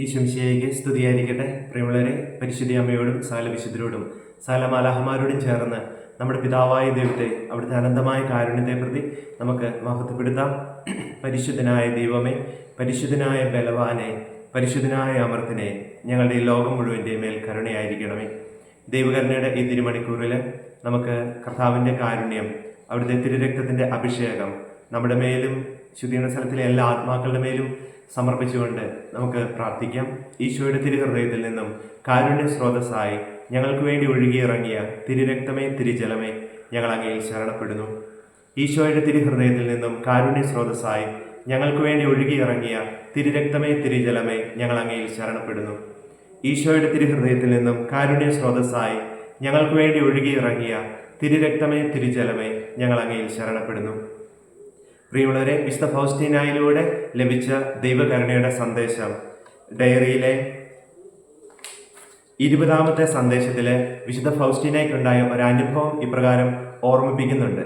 ഈശംശിയായിക്ക് സ്തുതിയായിരിക്കട്ടെ. പ്രിയമുള്ളവരെ പരിശുദ്ധി അമ്മയോടും സാല വിശുദ്ധരോടും സാല മാലാഹമാരോടും ചേർന്ന് നമ്മുടെ പിതാവായ ദൈവത്തെ അവിടുത്തെ അനന്തമായ കാരുണ്യത്തെ പ്രതി നമുക്ക് മഹത്വപ്പെടുത്താം. പരിശുദ്ധനായ ദൈവമേ പരിശുദ്ധനായ ബലവാനെ പരിശുദ്ധനായ അമർത്തിനെ ഞങ്ങളുടെ ഈ ലോകം മുഴുവന്റെ മേൽ കരുണയായിരിക്കണമേ. ദൈവകരുണയുടെ ഈ തിരുമണിക്കൂറിൽ നമുക്ക് കർത്താവിന്റെ കാരുണ്യം അവിടുത്തെ തിരുരക്തത്തിന്റെ അഭിഷേകം നമ്മുടെ മേലും ശുദ്ധീകരണ സ്ഥലത്തിലെ എല്ലാ ആത്മാക്കളുടെ മേലും സമർപ്പിച്ചുകൊണ്ട് നമുക്ക് പ്രാർത്ഥിക്കാം. ഈശോയുടെ തിരുഹൃദയത്തിൽ നിന്നും കാരുണ്യ സ്രോതസ്സായി ഞങ്ങൾക്ക് വേണ്ടി ഒഴുകിയിറങ്ങിയ തിരുരക്തമേ തിരുജലമേ ഞങ്ങൾ അങ്ങയിൽ ശരണപ്പെടുന്നു. ഈശോയുടെ തിരുഹൃദയത്തിൽ നിന്നും കാരുണ്യ സ്രോതസ്സായി ഞങ്ങൾക്ക് വേണ്ടി ഒഴുകിയിറങ്ങിയ തിരുരക്തമേ തിരുജലമേ ഞങ്ങൾ അങ്ങയിൽ ശരണപ്പെടുന്നു. ഈശോയുടെ തിരുഹൃദയത്തിൽ നിന്നും കാരുണ്യ സ്രോതസ്സായി ഞങ്ങൾക്ക് വേണ്ടി ഒഴുകിയിറങ്ങിയ തിരുരക്തമേ തിരുജലമേ ഞങ്ങൾ അങ്ങയിൽ ശരണപ്പെടുന്നു. പ്രിയമുള്ളവരെ വിശുദ്ധ ഫൗസ്റ്റീനായിലൂടെ ലഭിച്ച ദൈവകരുണയുടെ സന്ദേശം. ഡയറിയിലെ ഇരുപതാമത്തെ സന്ദേശത്തിലെ വിശുദ്ധ ഫൗസ്റ്റീനയ്ക്കുണ്ടായ അനുഭവം ഇപ്രകാരം ഓർമ്മിപ്പിക്കുന്നുണ്ട്.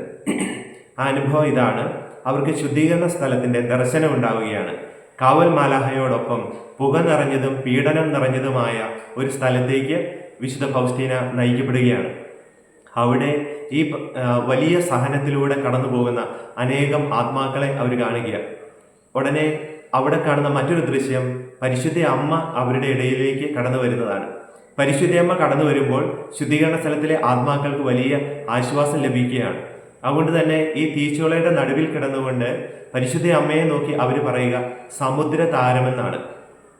ആ അനുഭവം ഇതാണ്. അവർക്ക് ശുദ്ധീകരണ സ്ഥലത്തിന്റെ ദർശനം ഉണ്ടാവുകയാണ്. കാവൽ മാലാഹയോടൊപ്പം പുക നിറഞ്ഞതും പീഡനം നിറഞ്ഞതുമായ ഒരു സ്ഥലത്തേക്ക് വിശുദ്ധ ഫൗസ്റ്റീന നയിക്കപ്പെടുകയാണ്. അവിടെ ഈ വലിയ സഹനത്തിലൂടെ കടന്നു പോകുന്ന അനേകം ആത്മാക്കളെ അവർ കാണുക ഉടനെ അവിടെ കാണുന്ന മറ്റൊരു ദൃശ്യം പരിശുദ്ധ അമ്മ അവരുടെ ഇടയിലേക്ക് കടന്നു വരുന്നതാണ്. പരിശുദ്ധ അമ്മ കടന്നു വരുമ്പോൾ ശുദ്ധീകരണ സ്ഥലത്തിലെ ആത്മാക്കൾക്ക് വലിയ ആശ്വാസം ലഭിക്കുകയാണ്. അതുകൊണ്ട് തന്നെ ഈ തീച്ചുളയുടെ നടുവിൽ കിടന്നുകൊണ്ട് പരിശുദ്ധ അമ്മയെ നോക്കി അവർ പറയുക സമുദ്ര താരമെന്നാണ്.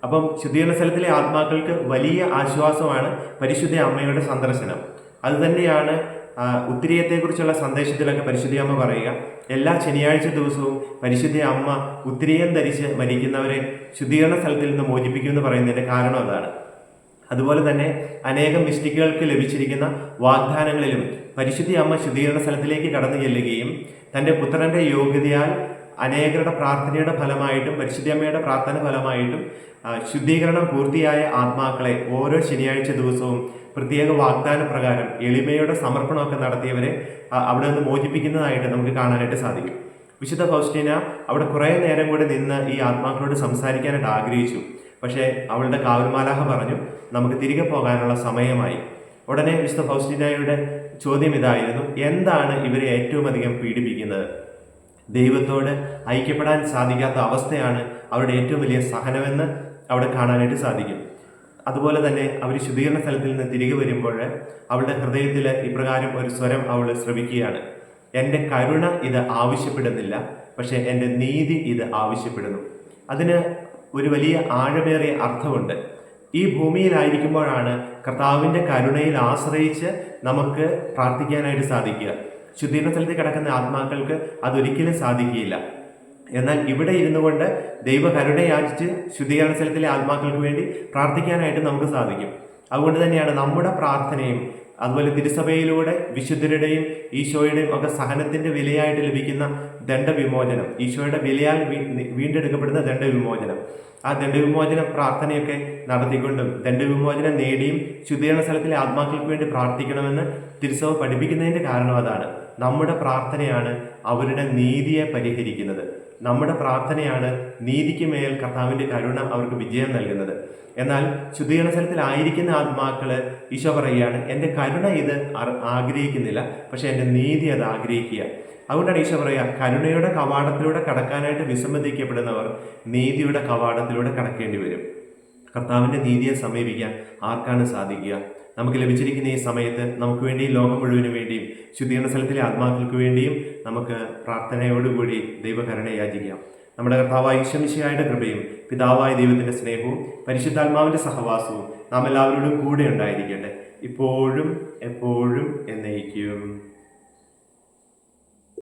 അപ്പം ശുദ്ധീകരണ സ്ഥലത്തിലെ ആത്മാക്കൾക്ക് വലിയ ആശ്വാസമാണ് പരിശുദ്ധ അമ്മയുടെ സന്ദർശനം. അത് തന്നെയാണ് ആ, ഉത്തിരിയത്തെക്കുറിച്ചുള്ള സന്ദേശത്തിലൊക്കെ പരിശുദ്ധി അമ്മ പറയുക. എല്ലാ ശനിയാഴ്ച ദിവസവും പരിശുദ്ധ അമ്മ ഉത്തിരിയം ധരിച്ച് മരിക്കുന്നവരെ ശുദ്ധീകരണ സ്ഥലത്തിൽ നിന്ന് മോചിപ്പിക്കുമെന്ന് പറയുന്നതിന്റെ കാരണം അതാണ്. അതുപോലെ തന്നെ അനേകം മിസ്റ്റിക്കുകൾക്ക് ലഭിച്ചിരിക്കുന്ന വാഗ്ദാനങ്ങളിലും പരിശുദ്ധി അമ്മ ശുദ്ധീകരണ സ്ഥലത്തിലേക്ക് കടന്നു ചെല്ലുകയും തന്റെ പുത്രന്റെ യോഗ്യതയാൽ അനേകരുടെ പ്രാർത്ഥനയുടെ ഫലമായിട്ടും പരിശുദ്ധിയമ്മയുടെ പ്രാർത്ഥന ഫലമായിട്ടും ശുദ്ധീകരണം പൂർത്തിയായ ആത്മാക്കളെ ഓരോ ശനിയാഴ്ച ദിവസവും പ്രത്യേക വാഗ്ദാന പ്രകാരം എളിമയുടെ സമർപ്പണമൊക്കെ നടത്തിയവരെ അവിടെ നിന്ന് മോചിപ്പിക്കുന്നതായിട്ട് നമുക്ക് കാണാനായിട്ട് സാധിക്കും. വിശുദ്ധ ഫൗസ്റ്റീന അവിടെ കുറേ നേരം കൂടി നിന്ന് ഈ ആത്മാക്കളോട് സംസാരിക്കാനായിട്ട് ആഗ്രഹിച്ചു. പക്ഷേ അവളുടെ കാവൽമാലാഹ പറഞ്ഞു നമുക്ക് തിരികെ പോകാനുള്ള സമയമായി. ഉടനെ വിശുദ്ധ ഫൗസ്റ്റീനയുടെ ചോദ്യം ഇതായിരുന്നു എന്താണ് ഇവരെ ഏറ്റവും അധികം പീഡിപ്പിക്കുന്നത്? ദൈവത്തോട് ഐക്യപ്പെടാൻ സാധിക്കാത്ത അവസ്ഥയാണ് അവരുടെ ഏറ്റവും വലിയ സഹനമെന്ന് അവിടെ കാണാനായിട്ട് സാധിക്കും. അതുപോലെ തന്നെ അവർ ശുദ്ധീകരണ സ്ഥലത്തിൽ നിന്ന് തിരികെ വരുമ്പോൾ അവളുടെ ഹൃദയത്തിൽ ഇപ്രകാരം ഒരു സ്വരം അവൾ ശ്രവിക്കുകയാണ്. എന്റെ കരുണ ഇത് ആവശ്യപ്പെടുന്നില്ല പക്ഷേ എന്റെ നീതി ഇത് ആവശ്യപ്പെടുന്നു. അതിന് ഒരു വലിയ ആഴമേറിയ അർത്ഥമുണ്ട്. ഈ ഭൂമിയിലായിരിക്കുമ്പോഴാണ് കർത്താവിന്റെ കരുണയിൽ ആശ്രയിച്ച് നമുക്ക് പ്രാർത്ഥിക്കാനായിട്ട് സാധിക്കുക. ശുദ്ധീകരണ സ്ഥലത്ത് കിടക്കുന്ന ആത്മാക്കൾക്ക് അതൊരിക്കലും സാധിക്കുകയില്ല. എന്നാൽ ഇവിടെ ഇരുന്നു കൊണ്ട് ദൈവ കരുണ യാചിച്ച് ശുദ്ധീകരണ സ്ഥലത്തിലെ ആത്മാക്കൾക്ക് വേണ്ടി പ്രാർത്ഥിക്കാനായിട്ട് നമുക്ക് സാധിക്കും. അതുകൊണ്ട് തന്നെയാണ് നമ്മുടെ പ്രാർത്ഥനയും അതുപോലെ തിരുസഭയിലൂടെ വിശുദ്ധരുടെയും ഈശോയുടെയും ഒക്കെ സഹനത്തിന്റെ വിലയായിട്ട് ലഭിക്കുന്ന ദണ്ഡവിമോചനം ഈശോയുടെ വിലയാൽ വീണ്ടെടുക്കപ്പെടുന്ന ദണ്ഡവിമോചനം. ആ ദണ്ഡവിമോചന പ്രാർത്ഥനയൊക്കെ നടത്തിക്കൊണ്ടും ദണ്ഡവിമോചനം നേടിയും ശുദ്ധീകരണ സ്ഥലത്തിലെ ആത്മാക്കൾക്ക് വേണ്ടി പ്രാർത്ഥിക്കണമെന്ന് തിരുസഭ പഠിപ്പിക്കുന്നതിന്റെ കാരണം അതാണ്. നമ്മുടെ പ്രാർത്ഥനയാണ് അവരുടെ നീതിയെ പരിഹരിക്കുന്നത്. നമ്മുടെ പ്രാർത്ഥനയാണ് നീതിക്ക് മേൽ കർത്താവിന്റെ കരുണ അവർക്ക് വിജയം നൽകുന്നത്. എന്നാൽ ശുദ്ധീകരണ സ്ഥലത്തിലായിരിക്കുന്ന ആത്മാക്കൾ ഈശോ പറയുകയാണ് എന്റെ കരുണ ഇത് ആഗ്രഹിക്കുന്നില്ല പക്ഷേ എന്റെ നീതി അത് ആഗ്രഹിക്കുക. അതുകൊണ്ടാണ് ഈശോ പറയുക കരുണയുടെ കവാടത്തിലൂടെ കടക്കാനായിട്ട് വിസമ്മതിക്കപ്പെടുന്നവർ നീതിയുടെ കവാടത്തിലൂടെ കടക്കേണ്ടി വരും. കർത്താവിന്റെ നീതിയെ സമീപിക്കാൻ ആർക്കാണ് സാധിക്കുക? നമുക്ക് ലഭിച്ചിരിക്കുന്ന ഈ സമയത്ത് നമുക്ക് വേണ്ടി ലോകം മുഴുവനു വേണ്ടിയും ശുദ്ധീകരണ സ്ഥലത്തിലെ ആത്മാക്കൾക്ക് വേണ്ടിയും നമുക്ക് പ്രാർത്ഥനയോടുകൂടി ദൈവകരണ യാചിക്കാം. നമ്മുടെ കർത്താവായ ഈശ്വമിശിയായുടെ കൃപയും പിതാവായ ദൈവത്തിന്റെ സ്നേഹവും പരിശുദ്ധാത്മാവിന്റെ സഹവാസവും നാം എല്ലാവരോടും കൂടെ ഉണ്ടായിരിക്കട്ടെ. ഇപ്പോഴും എപ്പോഴും എന്നേക്കും.